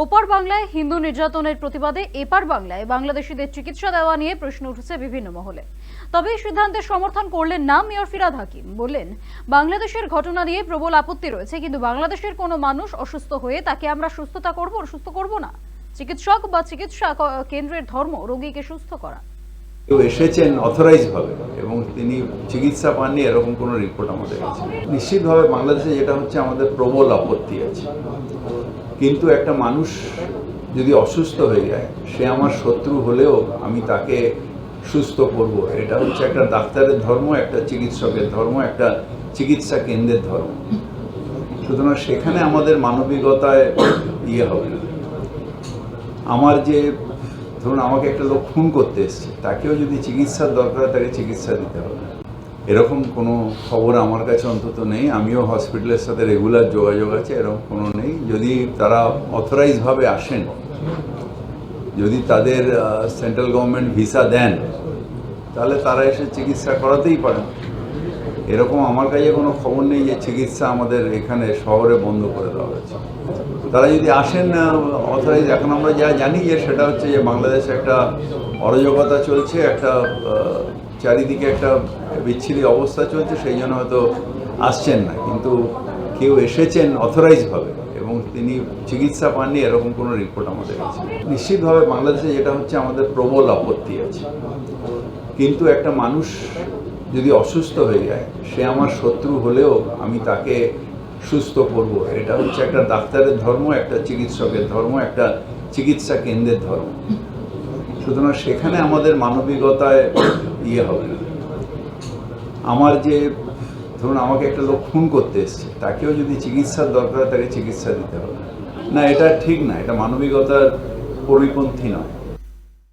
ওপার বাংলায় হিন্দু নির্যাতনের প্রতিবাদে এপার বাংলায় বাংলাদেশিদের চিকিৎসা দেওয়া নিয়ে প্রশ্ন উঠেছে বিভিন্ন মহলে। তবে এই সিদ্ধান্তের সমর্থন করলেন না মেয়র ফিরাদ হাকিম। বললেন, বাংলাদেশের ঘটনা নিয়ে প্রবল আপত্তি রয়েছে, কিন্তু বাংলাদেশের কোনো মানুষ অসুস্থ হয়ে তাকে আমরা সুস্থতা করব সুস্থ করব না। চিকিৎসক বা চিকিৎসা কেন্দ্রের ধর্ম রোগীকে সুস্থ করা। কেউ এসেছেন অথরাইজ ভাবে, এবং তিনি চিকিৎসা পাননি, এরকম কোনো রিপোর্ট আমাদের কাছে নিশ্চিতভাবে বাংলাদেশে যেটা হচ্ছে আমাদের প্রবল আপত্তি আছে। কিন্তু একটা মানুষ যদি অসুস্থ হয়ে যায়, সে আমার শত্রু হলেও আমি তাকে সুস্থ করব। এটা হচ্ছে একটা ডাক্তারের ধর্ম, একটা চিকিৎসকের ধর্ম, একটা চিকিৎসা কেন্দ্রের ধর্ম। সুতরাং সেখানে আমাদের মানবিকতায় ইয়ে হবে না। আমার যে ধরুন আমাকে একটা লোক খুন করতে এসছে, তাকেও যদি চিকিৎসার দরকার, তাকে চিকিৎসা দিতে হবে। এরকম কোনো খবর আমার কাছে অন্তত নেই, আমিও হসপিটালের সাথে রেগুলার যোগাযোগ আছে, এরকম কোনো নেই। যদি তারা অথরাইজভাবে আসেন, যদি তাদের সেন্ট্রাল গভর্নমেন্ট ভিসা দেন, তাহলে তারা এসে চিকিৎসা করাতেই পারেন। এরকম আমার কাছে কোনো খবর নেই যে চিকিৎসা আমাদের এখানে শহরে বন্ধ করে দেওয়া হয়েছে। তারা যদি আসেন অথরাইজ এখন আমরা যা জানি যে সেটা হচ্ছে যে বাংলাদেশে একটা অরাজকতা চলছে, একটা চারিদিকে একটা বিচ্ছিরি অবস্থা চলছে, সেই জন্য হয়তো আসছেন না। কিন্তু কেউ এসেছেন অথরাইজভাবে এবং তিনি চিকিৎসা পাননি, এরকম কোনো রিপোর্ট আমাদের কাছে নিশ্চিতভাবে বাংলাদেশে যেটা হচ্ছে আমাদের প্রবল আপত্তি আছে। কিন্তু একটা মানুষ যদি অসুস্থ হয়ে যায়, সে আমার শত্রু হলেও আমি তাকে সুস্থ করব। এটা হচ্ছে একটা ডাক্তারের ধর্ম, একটা চিকিৎসকের ধর্ম, একটা চিকিৎসা কেন্দ্রের ধর্ম। সুতরাং সেখানে আমাদের মানবিকতায় ইয়ে হবে না। আমার যে, ধরুন আমাকে একটা লোক খুন করতে এসছে, তাকেও যদি চিকিৎসার দরকার তাকে চিকিৎসা দিতে হবে। না, এটা ঠিক না, এটা মানবিকতার পরিপন্থী নয়।